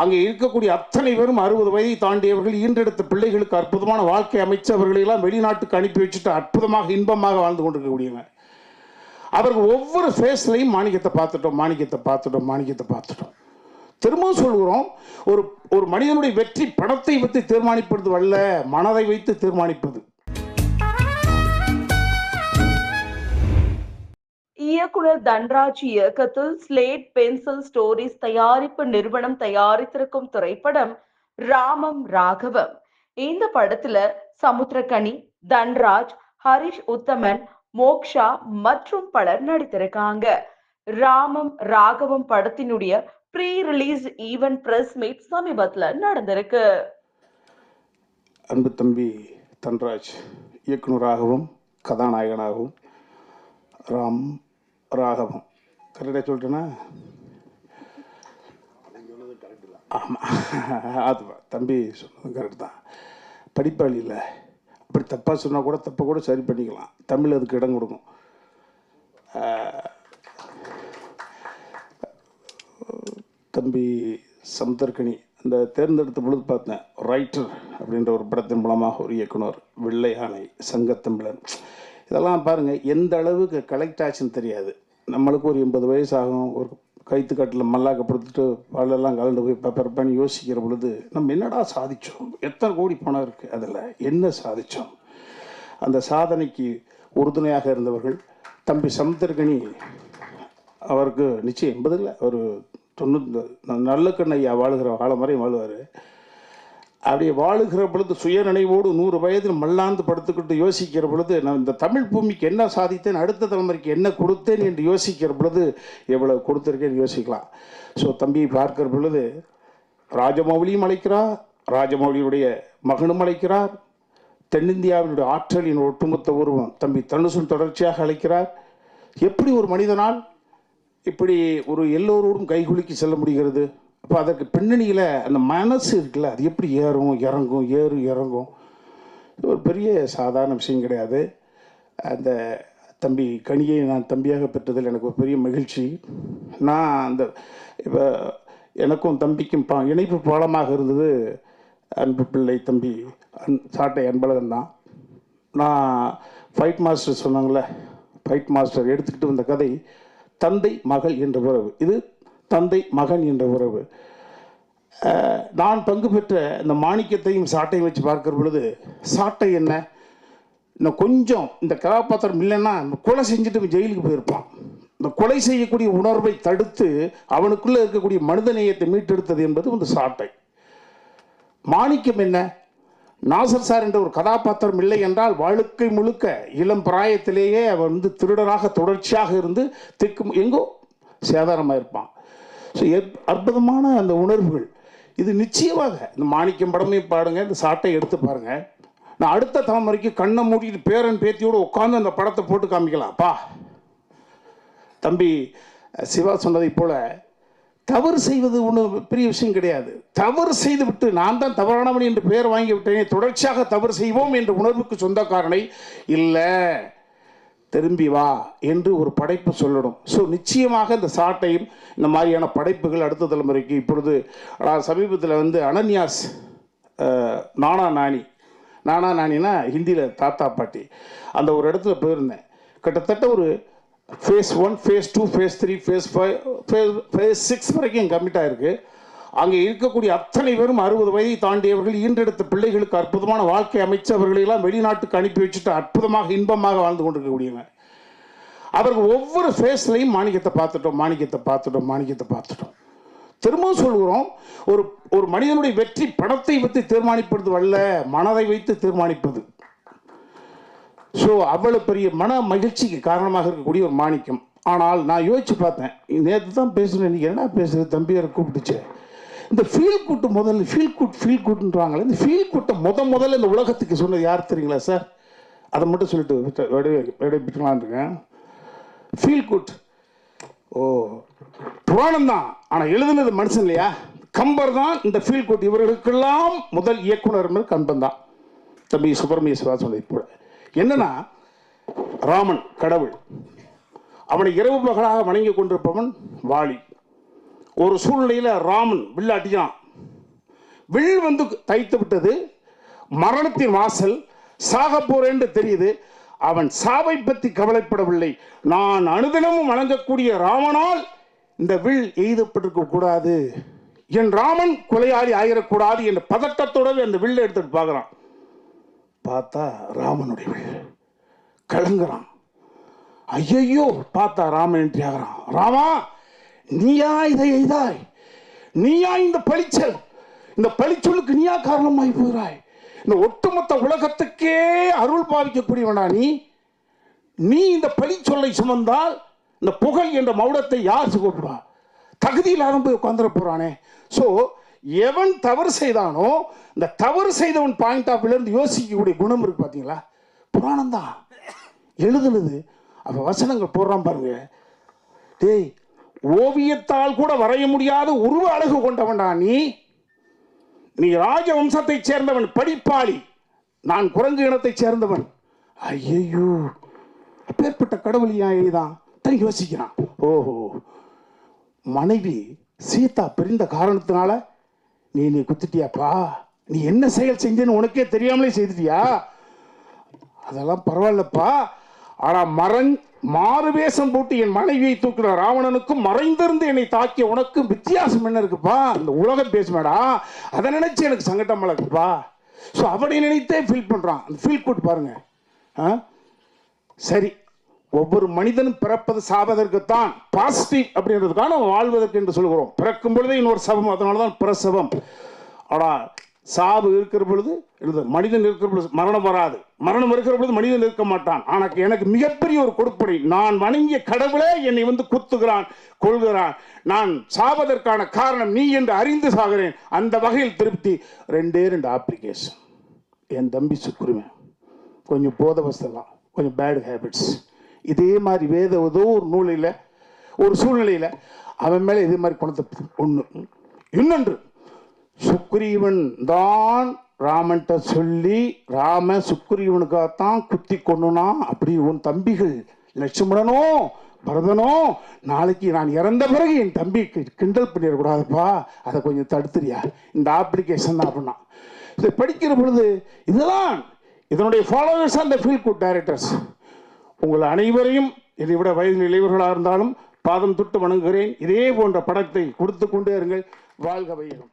அங்கே இருக்கக்கூடிய அத்தனை பேரும் அறுபது வயதை தாண்டியவர்கள் ஈன்றெடுத்த பிள்ளைகளுக்கு அற்புதமான வாழ்க்கை அமைச்சு அவர்களெல்லாம் வெளிநாட்டுக்கு அனுப்பி வச்சுட்டு அற்புதமாக இன்பமாக வாழ்ந்து கொண்டிருக்கக்கூடியவங்க. அவர்கள் ஒவ்வொரு ஃபேஸ்லையும் மாணிக்கத்தை பார்த்துட்டோம் மாணிக்கத்தை பார்த்துட்டோம் மாணிக்கத்தை பார்த்துட்டோம். திரும்பவும் சொல்கிறோம் ஒரு ஒரு மனிதனுடைய வெற்றி பணத்தை வைத்து தீர்மானிப்பது அல்ல மனதை வைத்து தீர்மானிப்பது. இயக்குனர் தன்ராஜ் இயக்கத்தில் ஸ்லேட் பென்சில் ஸ்டோரிஸ் தயாரிப்பு நிறுவனம் தயாரித்திருக்கும் திரைப்படம் ராமம் ராகவம். இந்த படத்துல சமுத்திரகனி தன்ராஜ் ஹரிஷ் உத்தமன் மோக்ஷா மற்றும் பலர் நடித்திருக்காங்க. ராமம் ராகவம் படத்தினுடைய pre release event press meet சமீபத்துல நடந்திருக்கு. அன்பு தம்பி தன்ராஜ் இயக்குனராகவும் கதாநாயகனாகவும் ராம் ராகவம். கரெக்டாக சொல்லிட்டேன்னா ஆமாம் அது தம்பி சொன்னது கரெக்ட் தான். படிப்பாளி இல்லை அப்படி தப்பாக சொன்னால் கூட தப்பை கூட சரி பண்ணிக்கலாம். தமிழ் அதுக்கு இடம் கொடுக்கும். தம்பி சமுத்திரக்கனி அந்த தேர்ந்தெடுத்த பொழுது பார்த்தேன் ரைட்டர் அப்படின்ற ஒரு படத்தின் மூலமாக ஒரு இயக்குனர் வெள்ளை யானை சங்கத்தமிழன். இதெல்லாம் பாருங்கள் எந்த அளவுக்கு கலெக்ட் ஆச்சுன்னு தெரியாது. நம்மளுக்கு ஒரு எண்பது வயசு ஆகும் ஒரு கைத்துக்கட்டில் மல்லாக்க படுத்துட்டு பாலெல்லாம் கலந்து போய் பெப்பர் பண்ணி யோசிக்கிற பொழுது நம்ம என்னடா சாதித்தோம் எத்தனை கோடி பணம் இருக்குது அதில்? என்ன சாதித்தோம் அந்த சாதனைக்கு உறுதுணையாக இருந்தவர்கள் தம்பி சமுத்திரகனி அவருக்கு நிச்சயம் எண்பதில் ஒரு தொண்ணூறு நல்ல கண்ணையா வாழுகிற காலம் வரையும் வாழுவார். அப்படி வாழுகிற பொழுது சுயநினைவோடு நூறு வயதில் மல்லாந்து படுத்துக்கிட்டு யோசிக்கிற பொழுது நான் இந்த தமிழ் பூமிக்கு என்ன சாதித்தேன் அடுத்த தலைமுறைக்கு என்ன கொடுத்தேன் என்று யோசிக்கிற பொழுது எவ்வளவு கொடுத்துருக்கேன்னு யோசிக்கலாம். ஸோ தம்பியை பார்க்கிற பொழுது ராஜமௌலியும் அழைக்கிறார் ராஜமௌலியுடைய மகனும் அழைக்கிறார் தென்னிந்தியாவினுடைய ஆற்றலின் ஒட்டுமொத்த உருவம் தம்பி தனுசன் தொடர்ச்சியாக அழைக்கிறார். எப்படி ஒரு மனிதனால் இப்படி ஒரு எல்லோரோடும் கைகுலுக்கி செல்ல முடிகிறது? அப்போ அதற்கு பின்னணியில் அந்த மனசு இருக்குல்ல அது எப்படி ஏறும் இறங்கும் ஏறும் இறங்கும்? இது ஒரு பெரிய சாதாரண விஷயம் கிடையாது. அந்த தம்பி கனியை நான் தம்பியாக பெற்றதில் எனக்கு ஒரு பெரிய மகிழ்ச்சி. நான் அந்த இப்போ எனக்கும் தம்பிக்கும் பா இணைப்பு பாலமாக இருந்தது அன்பு பிள்ளை தம்பி அன் சாட்டை அன்பழகன் தான். நான் ஃபைட் மாஸ்டர் சொன்னாங்களே ஃபைட் மாஸ்டர் எடுத்துக்கிட்டு வந்த கதை தந்தை மகள் என்ற உறவு இது தந்தை மகன் என்ற உறவு. நான் பங்கு பெற்ற இந்த மாணிக்கத்தையும் சாட்டையும் வச்சு பார்க்குற பொழுது சாட்டை என்ன? இன்னும் கொஞ்சம் இந்த கதாபாத்திரம் இல்லைன்னா கொலை செஞ்சுட்டு ஜெயிலுக்கு போயிருப்பான். இந்த கொலை செய்யக்கூடிய உணர்வை தடுத்து அவனுக்குள்ளே இருக்கக்கூடிய மனித நேயத்தை மீட்டெடுத்தது என்பது இந்த சாட்டை. மாணிக்கம் என்ன? நாசர் சார் என்ற ஒரு கதாபாத்திரம் இல்லை என்றால் வாழ்க்கை முழுக்க இளம் பிராயத்திலேயே அவன் வந்து திருடராக தொடர்ச்சியாக இருந்து திக்கு எங்கோ சேதாரமாக இருப்பான் ஸோ அற்புதமான அந்த உணர்வுகள். இது நிச்சயமாக இந்த மாணிக்கம் படமே பாடுங்க இந்த சாட்டை எடுத்து பாருங்க. நான் அடுத்த தலைமுறைக்கு கண்ணை மூடிட்டு பேரன் பேத்தியோடு உட்காந்து அந்த படத்தை போட்டு காமிக்கலாம்ப்பா தம்பி சிவா சொன்னதைப் போல தவறு செய்வது ஒன்றும் பெரிய விஷயம் கிடையாது. தவறு செய்து விட்டு நான் தான் தவறானவன் என்று பெயர் வாங்கி விட்டேனே தொடர்ச்சியாக தவறு செய்வோம் என்ற உணர்வுக்கு சொந்தக்காரனை இல்லை. திரும்பி வா என்று ஒரு படைப்பு சொல்லணும். ஸோ நிச்சயமாக இந்த சாட்டையும் இந்த மாதிரியான படைப்புகள் அடுத்த தலைமுறைக்கு இப்பொழுது நான் சமீபத்தில் வந்து அனன்யாஸ் நானா நானி. நானா நானினா ஹிந்தியில் தாத்தா பாட்டி. அந்த ஒரு இடத்துல போயிருந்தேன். கிட்டத்தட்ட ஒரு phase one phase two phase three phase five phase phase six வரைக்கும் கம்மிட் ஆயிருக்கு அங்கே இருக்கக்கூடிய அத்தனை பேரும் அறுபது வயதை தாண்டியவர்கள் ஈன்றெடுத்த பிள்ளைகளுக்கு அற்புதமான வாழ்க்கை அமைச்சு அவர்களெல்லாம் வெளிநாட்டுக்கு அனுப்பி வச்சுட்டு அற்புதமாக இன்பமாக வாழ்ந்து கொண்டிருக்கக்கூடியவங்க அவர்கள் ஒவ்வொரு ஃபேஸ்லையும் மாணிக்கத்தை பார்த்துட்டோம் மாணிக்கத்தை பார்த்துட்டோம் மாணிக்கத்தை பார்த்துட்டோம். திரும்பவும் சொல்கிறோம் ஒரு ஒரு மனிதனுடைய வெற்றி பணத்தை வைத்து தீர்மானிப்பது அல்ல மனதை வைத்து தீர்மானிப்பது. ஸோ அவ்வளவு பெரிய மன மகிழ்ச்சிக்கு காரணமாக இருக்கக்கூடிய ஒரு மாணிக்கம். ஆனால் நான் யோசிச்சு பார்த்தேன் நேற்று தான் பேசுகிறேன் இன்னைக்கு என்ன பேசுகிறது தம்பியாரை கூப்பிட்டுச்சு. இந்த ஃபீல் குட்டு முதல்ல ஃபீல் குட் ஃபீல் குட்ன்றாங்களே இந்த ஃபீல் குட்டை முத முதல்ல இந்த உலகத்துக்கு சொன்னது யார் தெரியுங்களா சார் அதை மட்டும் சொல்லிட்டு விட்டு- இருக்கேன் ஃபீல் குட் ஓ புராணம் தான். ஆனால் எழுதுனது மனுஷன் இல்லையா? கம்பர் தான் இந்த ஃபீல் குட் இவர்களுக்கெல்லாம் முதல் இயக்குனர் கம்பன் தான். தம்பி சுப்பிரமணிய சிவா சொன்னது போல. என்னன்னா ராமன் கடவுள். அவனை இரவு பகலாக வணங்கி கொண்டிருப்பவன் வாலி. ஒரு சூழ்நிலையில் ராமன் வில்லாட்டியான் வில் வந்து தைத்து விட்டது. மரணத்தின் வாசல் சாக போறேன்னு தெரியுது. அவன் சாவை பற்றி கவலைப்படவில்லை. நான் அனுதினமும் வணங்கக்கூடிய ராமனால் இந்த வில் எய்தப்பட்டிருக்க கூடாது. என் ராமன் கொலையாளி ஆகிடக்கூடாது என்ற பதட்டத்தோடவே அந்த வில்லை எடுத்துட்டு பார்க்குறான். பார்த்தா ராமனுடைய வில் கலங்குறான். ஐயையோ பார்த்தா ராமன் என்று ஆகிறான் ராமா நீயா இதை எய்தாய். நீயா இந்த பழிச்சல். இந்த பழிச்சொல்லுக்கு நீயா காரணமாய் போகிறாய். இந்த ஒட்டுமொத்த உலகத்துக்கே அருள் பாவிக்கக்கூடியவனா நீ. நீ இந்த பழிச்சொல்லை சுமந்தால் இந்த புகழ் என்ற மௌடத்தை யார் சுகப்படுவா? தகுதி இல்லாத போய் உட்காந்துட போகிறானே ஸோ எவன் தவறு செய்தானோ இந்த தவறு செய்தவன் பாயிண்ட் ஆஃப் யோசிக்கக்கூடிய குணம் இருக்கு பார்த்தீங்களா புராணம் தான் எழுதுனது. அப்ப வசனங்கள் போடுறான் பாருங்க. டேய் ஓவியத்தால் கூட வரைய முடியாத உருவ அழகு கொண்டவன்டா நீ? நீ ராஜவம்சத்தைச் சேர்ந்தவன் படிப்பாளி. நான் குரங்கு இனத்தைச் சேர்ந்தவன். ஐயையோ அப்பேற்பட்ட கடவுள் ஏன் எழுதான் தான் யோசிக்கிறான். ஓஹோ மனைவி சீதா பிரிந்த காரணத்தினால நீ நீ குத்திட்டியாப்பா? நீ என்ன செயல் செஞ்சேன்னு உனக்கே தெரியாமலே செய்துட்டியா? அதெல்லாம் பரவாயில்லப்பா. ஆனா மரண் மாறு வேஷம் போட்டு என் மனைவியை தூக்கின ராவணனுக்கும் மறைந்திருந்து என்னை தாக்கிய உனக்கும் வித்தியாசம் என்ன இருக்குப்பா? இந்த உலகம் பேசுமேடா. அதை நினைச்சு எனக்கு சங்கடம் இருக்குப்பா ஸோ அவனை நினைத்தே ஃபீல் பண்ணுறான் அந்த ஃபீல் கூட்டு பாருங்க. ஆ? சரி. ஒவ்வொரு மனிதனும் பிறப்பது சாவதற்குத்தான் பாசிட்டிவ் அப்படின்றதுக்கான வாழ்வதற்கு என்று சொல்கிறோம். பிறக்கும் பொழுதே இன்னொரு சபம் அதனால தான் பிரசவம். ஆனால் சாவு இருக்கிற பொழுது மனிதன் இருக்கிற பொழுது மரணம் வராது. மரணம் இருக்கிற பொழுது மனிதன் இருக்க மாட்டான். ஆனால் எனக்கு மிகப்பெரிய ஒரு கொடுப்படை நான் வணங்கிய கடவுளே என்னை வந்து குத்துகிறான் கொள்கிறான் நான் சாவதற்கான காரணம் நீ என்று அறிந்து சாகிறேன். அந்த வகையில் திருப்தி. ரெண்டே ரெண்டு ஆப்ளிகேஷன் என் தம்பி சுக்குருமே கொஞ்சம் போத வசலாம் கொஞ்சம் பேட் ஹேபிட்ஸ் இதே மாதிரி வேத ஏதோ ஒரு நூலில் ஒரு சூழ்நிலையில் அவன் மேலே இதே மாதிரி குணத்தை ஒன்று இன்னொன்று சுக்ரீவன் தான் ராமன்ட்ட சொல்லி ராம சுக்ரீவனுக்காகத்தான் குத்தி கொண்டுனா அப்படி உன் தம்பிகள் லட்சுமணனோ பரதனோ நாளைக்கு நான் இறந்த பிறகு என் தம்பி கிண்டல் பண்ணிடக்கூடாதுப்பா. அதை கொஞ்சம் தடுத்துறியா? இந்த ஆப்ளிகேஷன் தான் அப்படின்னா. இதை படிக்கிற பொழுது இதுதான் இதனுடைய ஃபாலோவர்ஸ் அந்த ஃபீல் குட் டைரக்டர்ஸ் உங்கள் அனைவரையும் இதை விட வயது இளைவர்களாக இருந்தாலும் பாதம் தொட்டு வணங்குகிறேன். இதே போன்ற படத்தை கொடுத்து கொண்டே இருங்கள். வாழ்க வையகம்